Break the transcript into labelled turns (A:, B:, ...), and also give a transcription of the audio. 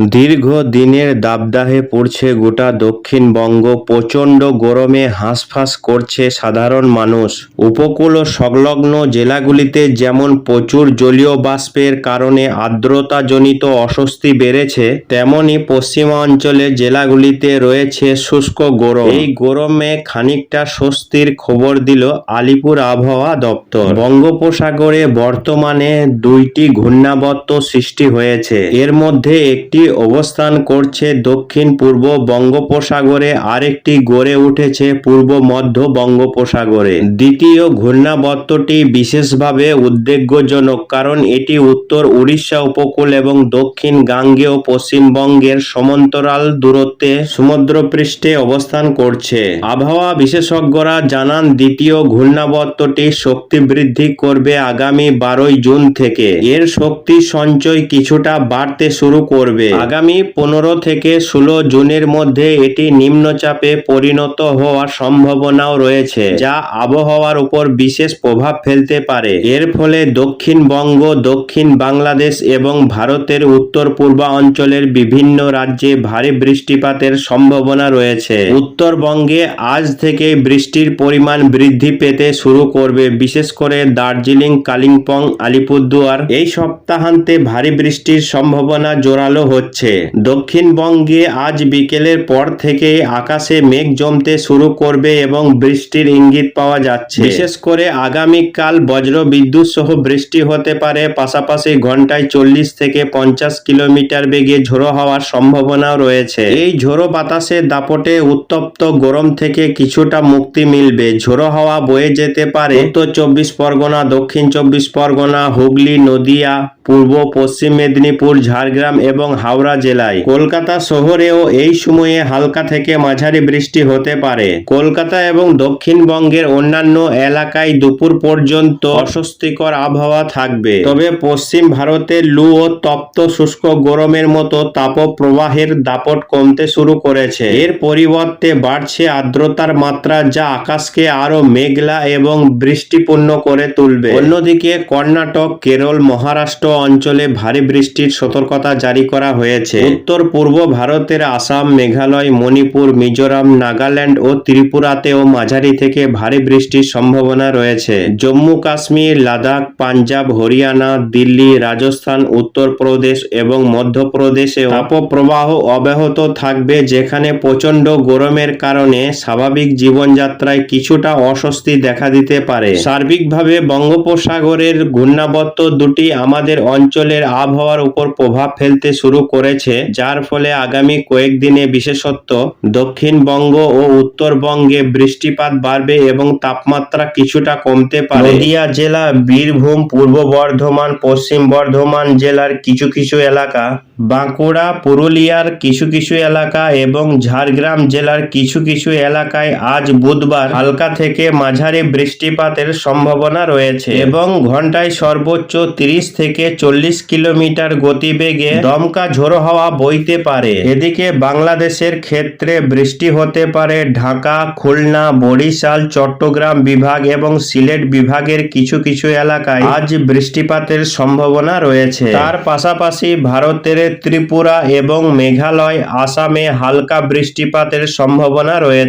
A: দীর্ঘ দিনের দাবদাহে পড়ছে গোটা দক্ষিণবঙ্গ, প্রচণ্ড গরমে হাঁসফাঁস করছে সাধারণ মানুষ। উপকূল ও সংলগ্ন জেলাগুলিতে যেমন প্রচুর জলীয় বাষ্পের কারণে আর্দ্রতাজনিত অস্বস্তি বেড়েছে, তেমনি পশ্চিমাঞ্চলের জেলাগুলিতে রয়েছে শুষ্ক গরম। এই গরমে খানিকটা স্বস্তির খবর দিল আলিপুর আবহাওয়া দপ্তর। বঙ্গোপসাগরে বর্তমানে দুইটি ঘূর্ণাবর্ত সৃষ্টি হয়েছে। এর মধ্যে একটি অবস্থান করছে দক্ষিণ পূর্ব বঙ্গোপসাগরে, আরেকটি গড়ে উঠেছে পূর্ব মধ্য বঙ্গোপসাগরে। দ্বিতীয় ঘূর্ণাবর্তটি বিশেষভাবে উদ্বেগজনক কারণ এটি উত্তর উড়িষ্যা উপকূল এবং দক্ষিণ গাঙ্গেয় পশ্চিমবঙ্গের সমান্তরাল দূরত্বে সমুদ্রপৃষ্ঠে অবস্থান করছে। আবহাওয়া বিশেষজ্ঞরা জানান, দ্বিতীয় ঘূর্ণাবর্তটি শক্তি বৃদ্ধি করবে আগামী বারোই জুন থেকে। এর শক্তি সঞ্চয় কিছুটা বাড়তে শুরু করবে। আগামী পনেরো থেকে ষোলো জুনের মধ্যে এটি নিম্নচাপে পরিণত হওয়ার সম্ভাবনাও রয়েছে, যা আবহাওয়ার উপর বিশেষ প্রভাব ফেলতে পারে। এর ফলে দক্ষিণবঙ্গ, দক্ষিণ বাংলাদেশ এবং ভারতের উত্তর পূর্বাঞ্চলের বিভিন্ন রাজ্যে ভারী বৃষ্টিপাতের সম্ভাবনা রয়েছে। উত্তরবঙ্গে আজ থেকে বৃষ্টির পরিমাণ বৃদ্ধি পেতে শুরু করবে, বিশেষ করে দার্জিলিং, কালিম্পং, আলিপুরদুয়ার। এই সপ্তাহান্তে ভারী বৃষ্টির সম্ভাবনা জোরালো হচ্ছে। দক্ষিণবঙ্গে আজ বিকেলের পর থেকে আকাশে মেঘ জমতে শুরু করবে এবং বৃষ্টির ইঙ্গিত পাওয়া যাচ্ছে। বিশেষ করে আগামীকাল বজ্র বিদ্যুৎ সহ বৃষ্টি হতে পারে, পাশাপাশি ঘন্টায় চল্লিশ থেকে পঞ্চাশ কিলোমিটার বেগে ঝোড়ো হওয়ার সম্ভাবনাও রয়েছে। এই ঝোড়ো বাতাসের দাপটে উত্তপ্ত গরম থেকে কিছুটা মুক্তি মিলবে। ঝোড়ো হাওয়া বয়ে যেতে পারে উত্তর চব্বিশ পরগনা, দক্ষিণ চব্বিশ পরগনা, হুগলি, নদিয়া, পূর্ব, পশ্চিম মেদিনীপুর, ঝাড়গ্রাম এবং হাওড়া জেলায়। কলকাতা শহরেও এই সময়ে হালকা থেকে মাঝারি বৃষ্টি হতে পারে। কলকাতা এবং দক্ষিণবঙ্গের অন্যান্য এলাকায় দুপুর পর্যন্ত অস্বস্তিকর আবহাওয়া থাকবে। তবে পশ্চিম ভারতের লু ও তপ্ত শুষ্ক গরমের মতো তাপপ্রবাহের দাপট কমতে শুরু করেছে। এর পরিবর্তে বাড়ছে আর্দ্রতার মাত্রা যা আকাশকে আরও মেঘলা এবং বৃষ্টিপূর্ণ করে তুলবে। অন্যদিকে কর্ণাটক, কেরল, মহারাষ্ট্র অঞ্চলে ভারী বৃষ্টির সতর্কতা জারি করা হয়েছে। উত্তর পূর্ব ভারতের আসাম, মেঘালয়, মণিপুর, মিজোরাম, নাগাল্যান্ড ও ত্রিপুরাতেও মাঝারি থেকে ভারী বৃষ্টির সম্ভাবনা রয়েছে। জম্মু, কাশ্মীর, লাদাখ, পাঞ্জাব, হরিয়ানা, দিল্লি, রাজস্থান, উত্তরপ্রদেশ এবং মধ্যপ্রদেশে তাপপ্রবাহ অব্যাহত থাকবে, যেখানে প্রচণ্ড গরমের কারণে স্বাভাবিক জীবনযাত্রায় কিছুটা অস্বস্তি দেখা দিতে পারে। সার্বিকভাবে বঙ্গোপসাগরের ঘূর্ণাবর্ত দুটি আমাদের অঞ্চলের আবহাওয়ার উপর প্রভাব ফেলতে শুরু করেছে, যার ফলে আগামী কয়েকদিনে বিশেষত দক্ষিণবঙ্গ ও উত্তরবঙ্গে বৃষ্টিপাত বাড়বে এবং তাপমাত্রা কিছুটা কমতে পারে। নদিয়া জেলা, বীরভূম, পূর্ব বর্ধমান, পশ্চিম বর্ধমান জেলার কিছু কিছু এলাকা, বাঁকুড়া, পুরুলিয়ার কিছু কিছু এলাকা এবং ঝাড়গ্রাম জেলার কিছু কিছু এলাকায় আজ বুধবার হালকা থেকে মাঝারি বৃষ্টিপাতের সম্ভাবনা রয়েছে এবং ঘন্টায় সর্বোচ্চ তিরিশ থেকে চল্লিশ কিলোমিটার গতিবেগে দমকা ঝোড়ো হাওয়া বইতে পারে। এদিকে বাংলাদেশের ক্ষেত্রে বৃষ্টি হতে পারে। ঢাকা, খুলনা, বরিশাল, চট্টগ্রাম বিভাগ এবং সিলেট বিভাগের কিছু কিছু এলাকায় আজ বৃষ্টিপাতের সম্ভাবনা রয়েছে। তার পাশাপাশি ভারতের ত্রিপুরা এবং মেঘালয়, আসামে হালকা বৃষ্টিপাতের সম্ভাবনা রয়েছে।